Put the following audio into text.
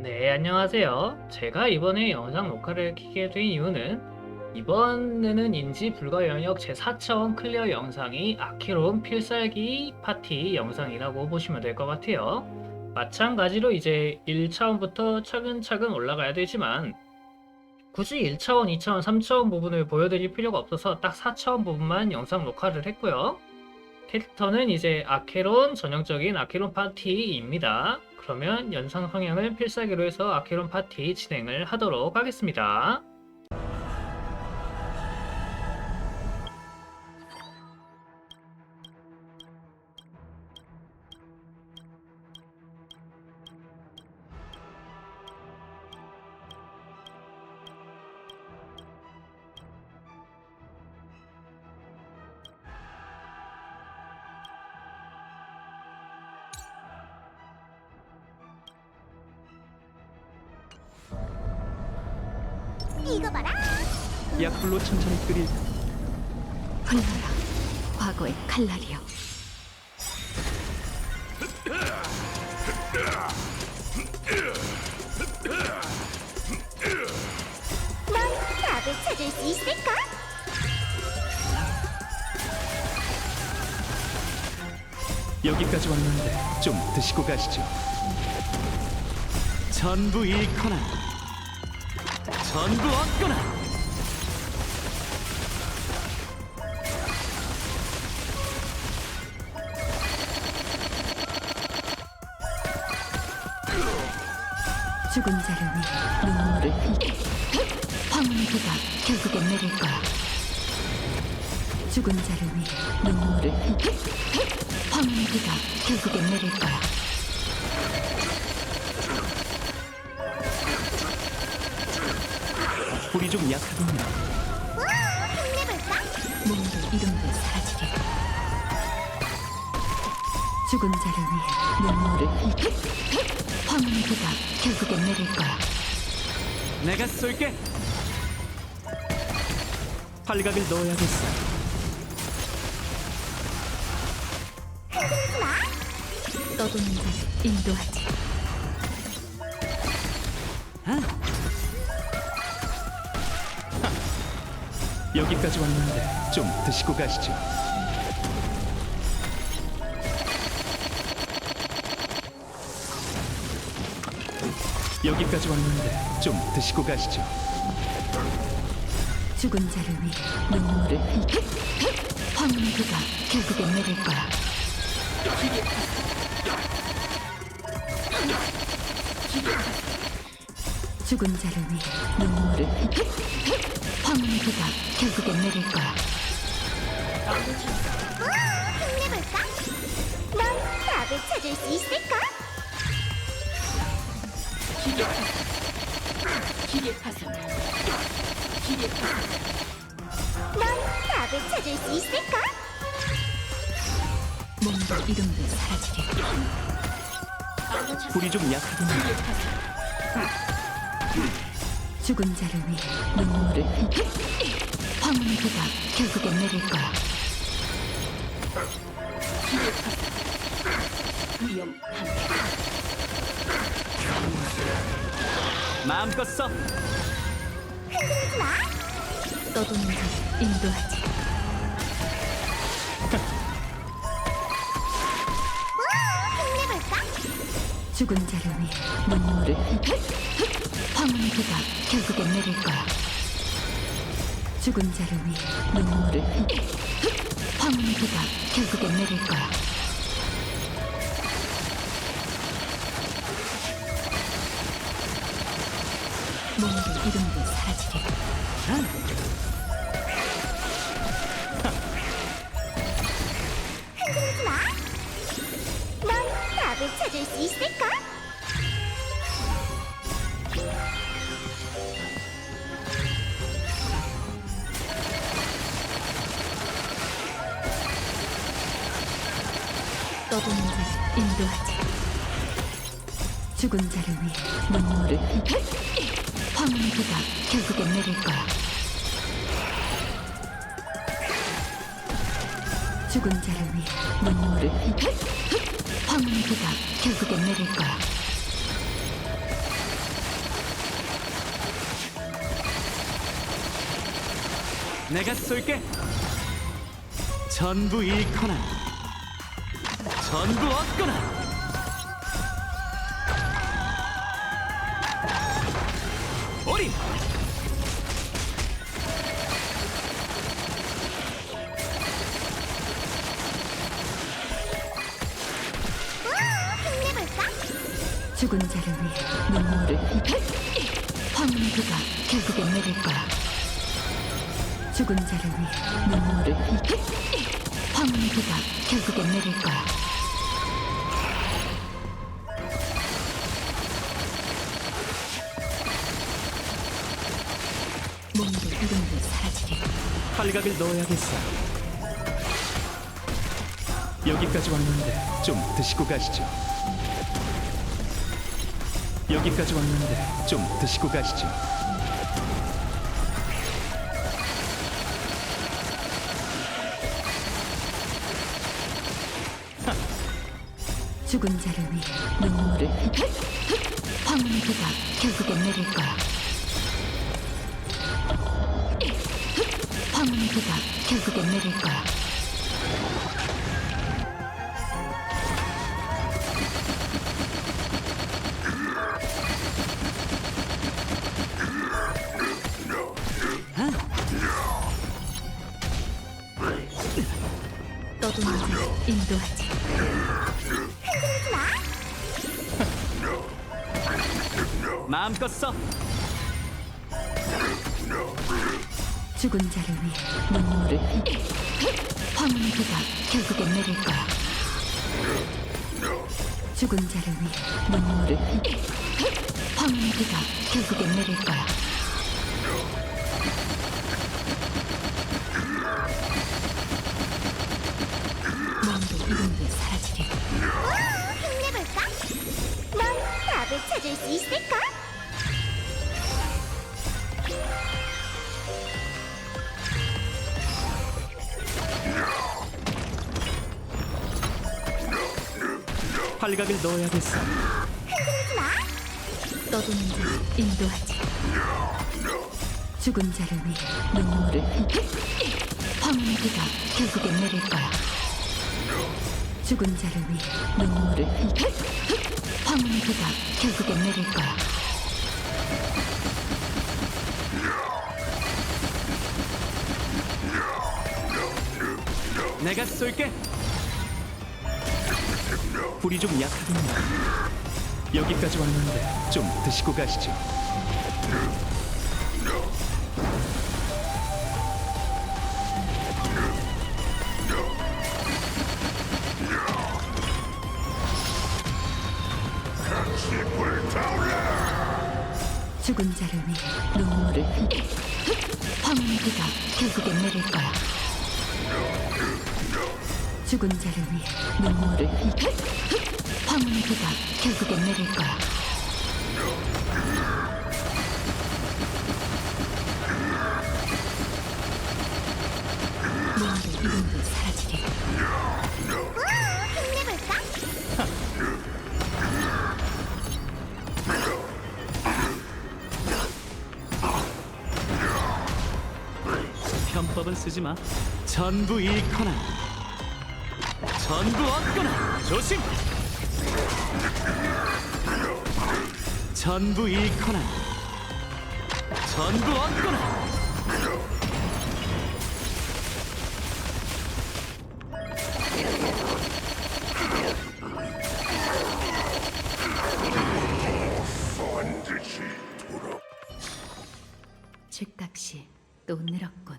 네, 안녕하세요. 제가 이번에 영상 녹화를 켜게 된 이유는 이번에는 인지 불가 영역 제4차원 클리어 영상이 아키론 필살기 파티 영상이라고 보시면 될 것 같아요. 마찬가지로 이제 1차원부터 차근차근 올라가야 되지만 굳이 1차원, 2차원, 3차원 부분을 보여드릴 필요가 없어서 딱 4차원 부분만 영상 녹화를 했고요. 캐릭터는 이제 아케론 전형적인 아케론 파티입니다. 그러면 연상 성향을 필살기로 해서 아케론 파티 진행을 하도록 하겠습니다. 이거 봐라. 약불로 천천히 끓일 흘러라 과거의 칼날이여 넌 답을 찾을 수 있을까? 여기까지 왔는데 좀 드시고 가시죠. 전부 잃거나 전부 얻거나. 죽은 자를 위해 눈물을 흘려 황혼의 비가 결국엔 내릴 거야. 죽은 자를 위해 눈물을 황혼의 비가 결국엔 내릴 거야 불이 좀 약하군요. 힘내볼까? 몸도 이름도 사라지리 죽은 자를 위해 눈물을 흘려 황혼의 비가 결국엔 내릴 거야 내가 쏠게. 팔각을 넣어야겠어. 떠도는 자를 인도하지 여기까지 왔는데 좀 드시고 가시죠. 여기까지 왔는데 좀 드시고 가시죠. 죽은 자를 위해 눈물을 흘려 황혼의 비가 결국엔 내릴 거야 죽은 자를 위해 눈물을 황혼의 비가 결국엔 내릴 거야 힘내볼까? 넌 답을 찾을 수 있을까? 넌 답을 찾을 수 있을까? 몸도 이름도 사라지리 불이 좀 약하군요. 죽은 자를 위해 눈물을 흘려 황혼의 비가 결국엔 내릴 거야 마음껏 써. 떠도는 자를 인도하지 힘내볼까? 죽은 자를 위해 눈물을 흘려 황혼의 비가 결국엔 내릴 거야. 죽은 자를 위해 눈물을 흘려. 황혼의 비가 결국엔 내릴 거야. 몸도 이름도 사라지리 넌 답을 찾을 수 있을까? 떠도는 자 인도하지. 죽은 자를 위해 눈물을 흘려? 황혼의 비가 결국엔 내릴 거야. 죽은 자를 위해 눈물을 흘려? 황혼의 비가 결국엔 내릴 거야. 내가 쏠게. 전부 잃거나. 전부 얻거나. 오리 우, 힘내볼까? 죽은 자를 위해 눈물을 황혼의 비가 결국엔 내릴 거야 죽은 자를 위해 눈물을 황혼의 비가 결국엔 내릴 거야 몸도 이름도 사라지리 팔각을 넣어야겠어. 여기까지 왔는데 좀 드시고 가시죠. 여기까지 왔는데 좀 드시고 가시죠. 죽은 자를 위해 눈물을 비가 결국엔 내릴 거야 황혼의 비가 결국엔 내릴 거야 떠도는 자를 인도하지 흔들리지 마. 마음껏 써. 죽은 자를 위해 눈물을 흘려 황혼의 비가 결국엔 내릴 거야 죽은 자를 위해 눈물을 흘려 황혼의 비가 결국엔 내릴 거야 몸도 이름도 사라지리 우, 힘내볼까? 넌 답을 찾을 수 있을까? 팔각을 넣어야겠어. 흔들리지 마. 떠도는 자를 인도하지 죽은 자를 위해 눈물을 황혼의 비가 결국엔 내릴 거야 죽은 자를 위해 눈물을 황혼의 비가 결국엔 내릴 거야 내가 쏠게. 불이 좀 약하군요. 여기까지 왔는데 좀 드시고 가시죠. 죽은 자를 위해 눈물을 흘려 황혼의 비가 결국엔 내릴 거야 죽은 자를 위해 눈물을 흘려 황혼의 비가 결국엔 내릴 거야 몸도 이름도 사라지리 우, 힘내볼까? 편법은 쓰지 마. 전부 잃거나 전부 얻거나. 조심. 전부 잃거나. 전부 얻거나. 즉각시 또 늘었군